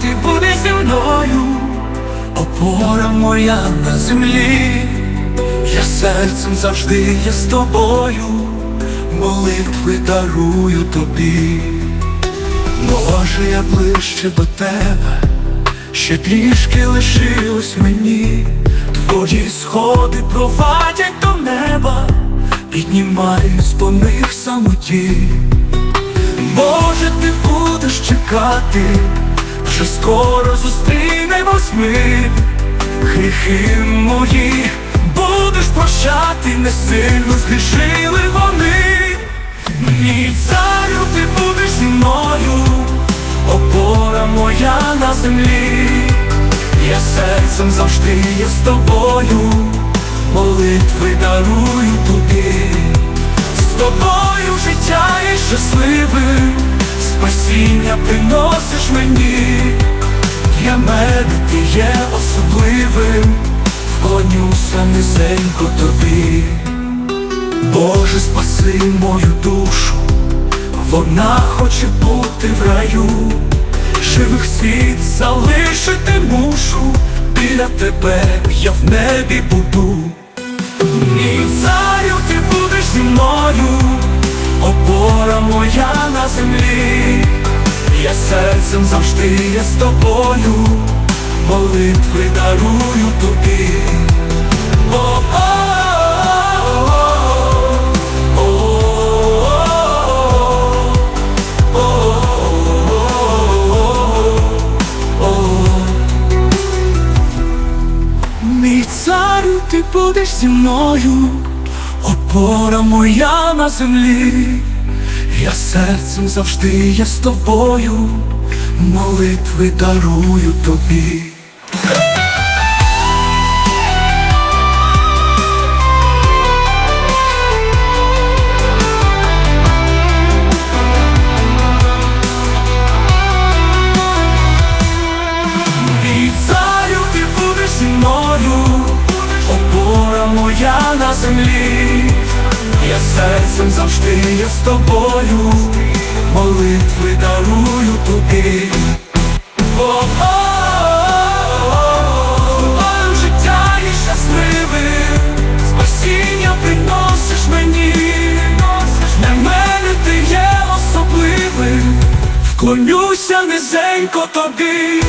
ти будеш зі мною, опора моя на землі, я серцем завжди є з тобою, молитви дарую тобі. Може, я ближче до тебе, ще трішки лишилось мені, твої сходи провадять до неба, піднімаюсь по них в самоті. Може, ти будеш чекати, вже скоро зустрінемось ми, гріхи мої будеш прощати, не сильно згрішили вони. Ні, царю, ти будеш зі мною, опора моя на землі, я серцем завжди є з тобою, молитви дарую тобі, щасливим, спасіння приносиш мені, для мене ти є особливим, вклонюся низенько тобі. Боже, спаси мою душу, вона хоче бути в раю, живих світ залишити мушу, біля тебе я в небі буду. Ні, царю, ти будеш зі мною, опора моя на землі, я серцем завжди є з тобою, молитви дарую тобі. Мій царю, ти будеш зі мною, опора моя на землі, я серцем завжди є з тобою, молитви дарую тобі. Серцем завжди є з тобою, молитви дарую тобі. Вклонюся низенько тобі.